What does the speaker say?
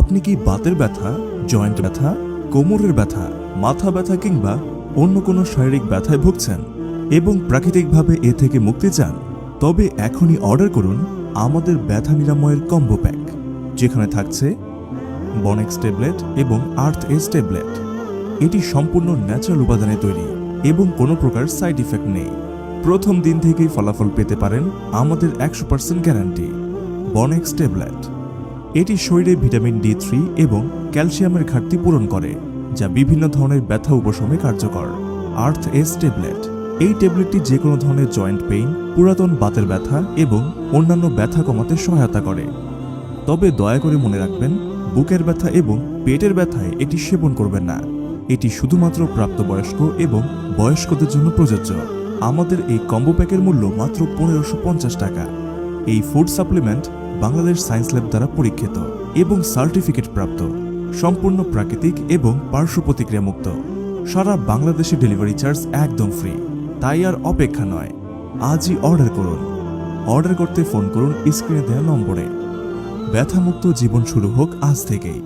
আপনি কি বাতের ব্যথা, জয়েন্ট ব্যথা, কোমরের ব্যথা, মাথা ব্যথা কিংবা অন্য কোনো শারীরিক ব্যথায় ভুগছেন এবং প্রাকৃতিকভাবে এ থেকে মুক্তি চান? তবে এখনই অর্ডার করুন আমাদের ব্যথা নিরাময়ের কম্বো প্যাক, যেখানে থাকছে বনেক্স ট্যাবলেট এবং আর্থ এস ট্যাবলেট। এটি সম্পূর্ণ ন্যাচারাল উপাদানে তৈরি এবং কোনো প্রকার সাইড ইফেক্ট নেই। প্রথম দিন থেকেই ফলাফল পেতে পারেন আমাদের একশো পার্সেন্ট গ্যারান্টি বনেক্স ট্যাবলেট। এটি শরীরে ভিটামিন ডি থ্রি এবং ক্যালসিয়ামের ঘাটতি পূরণ করে, যা বিভিন্ন ধরনের ব্যথা উপশমে কার্যকর। আর্থ এস ট্যাবলেট। এই ট্যাবলেটটি যে কোনো ধরনের জয়েন্ট পেইন, পুরাতন বাতের ব্যথা এবং অন্যান্য ব্যথা কমাতে সহায়তা করে। তবে দয়া করে মনে রাখবেন, বুকের ব্যথা এবং পেটের ব্যথায় এটি সেবন করবেন না। এটি শুধুমাত্র প্রাপ্তবয়স্ক এবং বয়স্কদের জন্য প্রযোজ্য। আমাদের এই কম্বো প্যাকের মূল্য মাত্র পনেরোশো টাকা। এই food supplement Bangladesh science lab দ্বারা পরীক্ষিত এবং সার্টিফিকেট প্রাপ্ত, সম্পূর্ণ প্রাকৃতিক এবং পার্শ্ব প্রতিক্রিয়া মুক্ত। সারা বাংলাদেশে ডেলিভারি চার্জ একদম ফ্রি। তাই আর অপেক্ষা নয়, আজই অর্ডার করুন। অর্ডার করতে ফোন করুন স্ক্রিনে দেওয়া নম্বরে। ব্যথামুক্ত জীবন শুরু হোক আজ থেকেই।